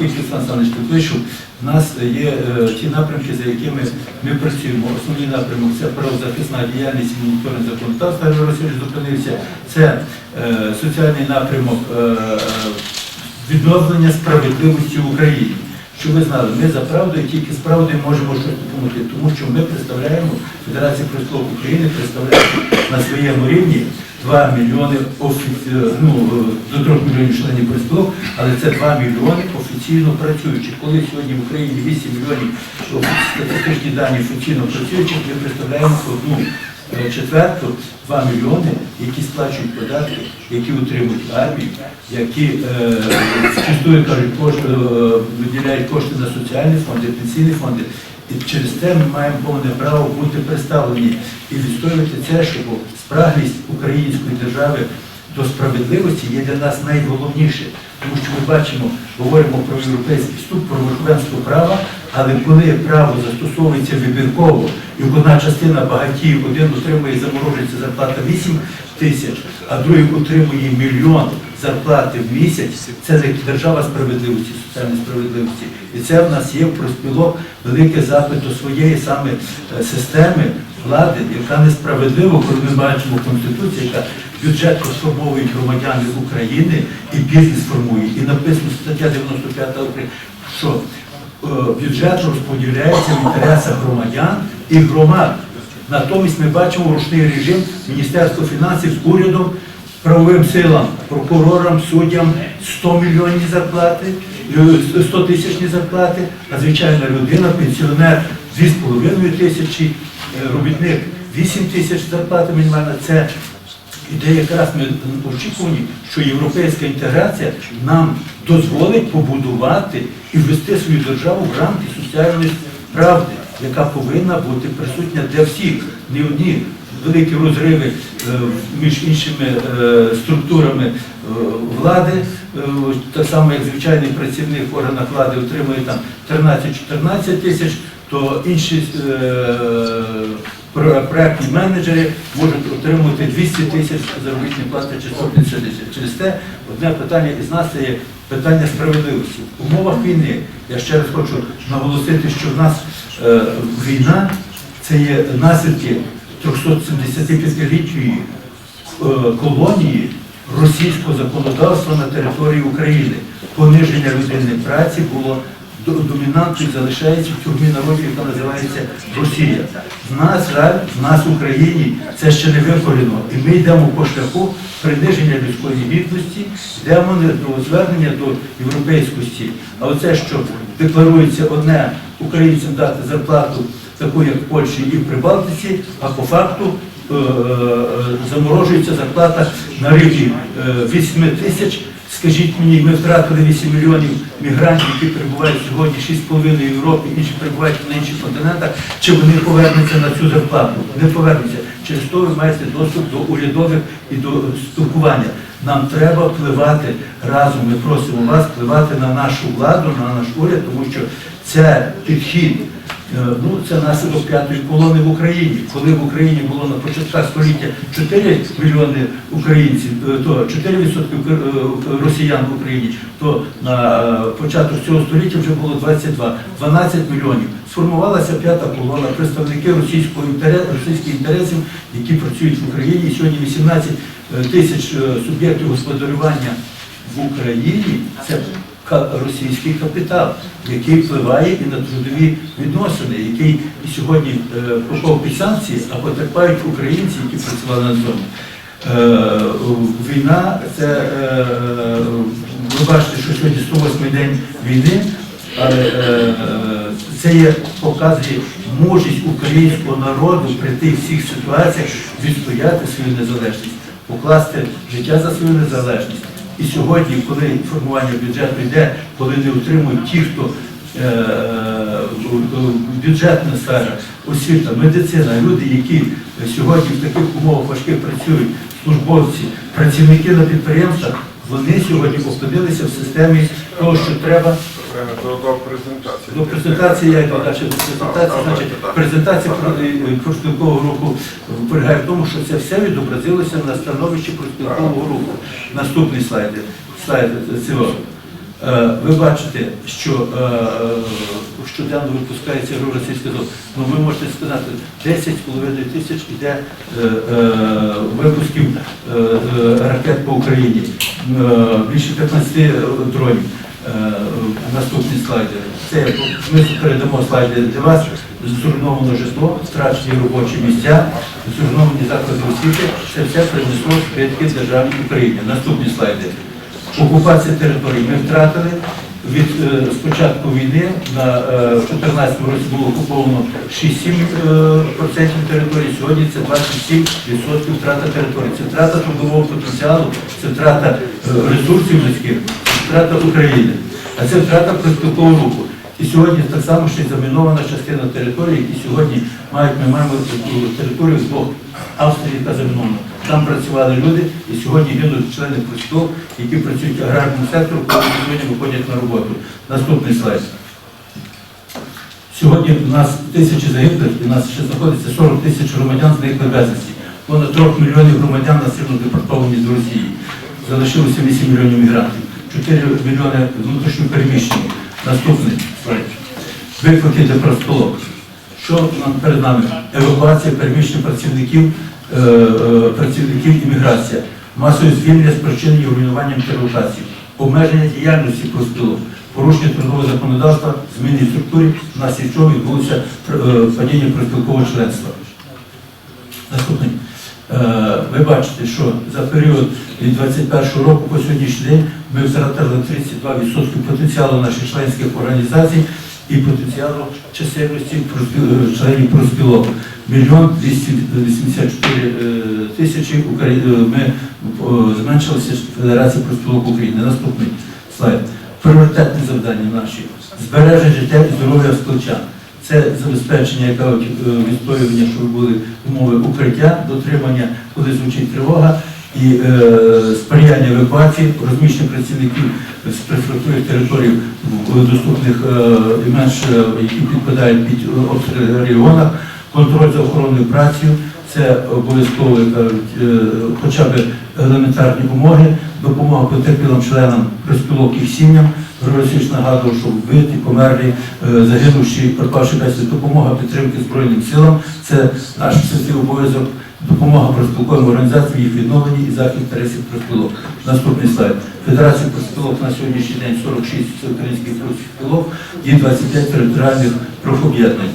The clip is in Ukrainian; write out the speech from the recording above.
Саныч підвищив. У нас є е, ті напрямки, за якими ми працюємо. Основний напрямок це правозахисна діяльність і моніторинг законодавства, Григорій Васильович зупинився. Це е, соціальний напрямок е, відновлення справедливості в Україні. Щоб ви знали, ми за правду і тільки з правдою можемо щось допомогти, тому що ми представляємо Федерація профспілок України представляє на своєму рівні 2 мільйони офі- е, ну, е, до 3 мільйонів членів профспілок, але це 2 мільйони офіційно працюючих. Коли сьогодні в Україні 8 мільйонів статистичні дані офіційно працюючих, ми представляємо одну е, четверту, 2 мільйони, які сплачують податки, які утримують армію, які е, чистою кажуть, кошти, виділяють кошти на соціальні фонди, пенсійні фонди. І через те ми маємо повне право бути представлені і відстоювати це, щоб спраглість української держави до справедливості є для нас найголовніше. Тому що ми бачимо, говоримо про європейський вступ, про верховенство права, але коли право застосовується вибірково, і одна частина багатіїв, один отримує заморожується зарплата 8 тисяч, а другий отримує мільйон зарплати в місяць, це держава справедливості, соціальної справедливості. І це в нас є в проспілок великий запит до своєї саме е, системи влади, яка несправедлива, коли ми бачимо Конституцію, яка бюджет розформовують громадяни України і бізнес формує. І написано стаття 95 України, що е, бюджет розподіляється в інтересах громадян і громад. Натомість ми бачимо ручний режим Міністерства фінансів з урядом, правовим силам, прокурорам, суддям 100 мільйонні зарплати, е, 100 тисячні зарплати, а звичайна людина, пенсіонер 2,5 тисячі, е, робітник 8 тисяч зарплати мінімальна. Це іде якраз ми очікувані, що європейська інтеграція нам дозволить побудувати і ввести свою державу в рамки соціальної правди, яка повинна бути присутня для всіх, не одні великі розриви е, між іншими е, структурами е, влади, так само як звичайний працівник в органах влади отримує там 13-14 тисяч, то інші про- проектні менеджери можуть отримувати 200 тисяч заробітної плати чи 150 тисяч. Через те одне питання із нас є питання справедливості. В умовах війни я ще раз хочу наголосити, що в нас війна це є наслідки 375-літньої е, колонії російського законодавства на території України. Пониження людини праці було до- домінантою залишається в тюрмі народів, яка називається Росія. В нас, жаль, в нас в Україні це ще не викорено. І ми йдемо по шляху приниження людської гідності, йдемо до звернення до європейськості. А оце, що декларується одне українцям дати зарплату, таку як в Польщі і в Прибалтиці, а по факту е, е, заморожується зарплата на рівні е, 8 тисяч. Скажіть мені, ми втратили 8 мільйонів мігрантів, які перебувають сьогодні 6,5 в Європі, інші перебувають на інших континентах. Чи вони повернуться на цю зарплату? Не повернуться. Через то ви маєте доступ до урядових і до спілкування. Нам треба впливати разом. Ми просимо вас впливати на нашу владу, на наш уряд, тому що це підхід. Е, Ну, це наслідок п'ятої колони в Україні. Коли в Україні було на початках століття 4 мільйони українців, е, то 4% укр- е, росіян в Україні, то на початок цього століття вже було 22, 12 мільйонів. Сформувалася п'ята колона, представники російського інтересу, російських інтересів, які працюють в Україні. Сьогодні 18 тисяч суб'єктів господарювання в Україні. Це російський капітал, який впливає і на трудові відносини, який сьогодні е, попав під санкції, а потерпають українці, які працювали на зоні. Е, війна, це е, ви бачите, що сьогодні 108 день війни, але це є, показує мужність українського народу при тих всіх ситуаціях відстояти свою незалежність, покласти життя за свою незалежність. І сьогодні, коли формування бюджету йде, коли не отримують ті, хто е, е, бюджетна сфера, освіта, медицина, люди, які сьогодні в таких умовах важких працюють, службовці, працівники на підприємствах, вони сьогодні опинилися в системі того, що треба До, до презентації. до презентації, я йду далі до презентації, значить, презентація про- профспілкового руху полягає в тому, що це все відобразилося на становищі профспілкового руху. Наступний слайд. Слайд цього. Е, Ви бачите, що е, е, щоденно випускається гру російська зона. Ну ви можете сказати, 10,5 тисяч іде е, е, випусків ракет по Україні, більше 15 дронів. Е, Наступні слайди. Це ми передамо слайди для вас. Зруйновано житло, втрачені робочі місця, зруйновані заклади освіти. Це все принесло збитки державі України. Наступні слайди. Окупація території ми втратили. Від е, з початку війни на е, в 2014 році було окуповано 6-7% території, сьогодні це 27% втрата території. Це втрата трудового потенціалу, це втрата е, ресурсів людських, втрата України. А це втрата профспілкового руху. І сьогодні так само ще й замінована частина території, які сьогодні мають, ми маємо територію з боку Австрії, яка замінована. Там працювали люди, і сьогодні гинуть члени профспілок, які працюють в аграрному секторі, коли сьогодні виходять на роботу. Наступний слайд. Сьогодні у нас тисячі загиблих, і у нас ще знаходиться 40 тисяч громадян зникли безвісті. Понад 3 мільйонів громадян насильно депортовані з Росії. Залишилося 8 мільйонів мігрантів, 4 мільйони внутрішньо переміщені. Наступний слайд. Виклики для профспілок. Що перед нами? Евакуація переміщених працівників, е, е, працівників імміграція, масові звільнення спричинені руйнуванням теробілізації, обмеження діяльності профспілок, порушення трудового законодавства, зміни в структурі, внаслідок чого відбулося е, падіння профспілкового членства. Наступний. Е, Ви бачите, що за період від 21 року по сьогоднішній день ми втратили 32% потенціалу наших членських організацій і потенціалу чисельності е, членів профспілок. Мільйон 284 е, тисячі ми зменшилися Федерації профспілок України. Наступний слайд. Пріоритетні завдання наші. Збереження життя і здоров'я скличан. Це забезпечення е, відстоювання, щоб були умови укриття, дотримання, коли звучить тривога, і е, сприяння евакуації, розміщення працівників з прифронтових територій в доступних е, менш, е, які підпадають під е, обстріли регіонах, контроль за охоронною працею, це обов'язково е, хоча б елементарні умови, допомога потерпілим членам розпілок їх сім'ям. Григорій нагадував, що вбиті, померлі, е, загинувші, пропавши безвісти, допомога підтримки Збройним силам. Це наш святий обов'язок, допомога профспілковим організаціям, їх відновлення і захист інтересів профспілок. Наступний слайд. Федерація профспілок на сьогоднішній день 46 українських профспілок і 25 територіальних профоб'єднань.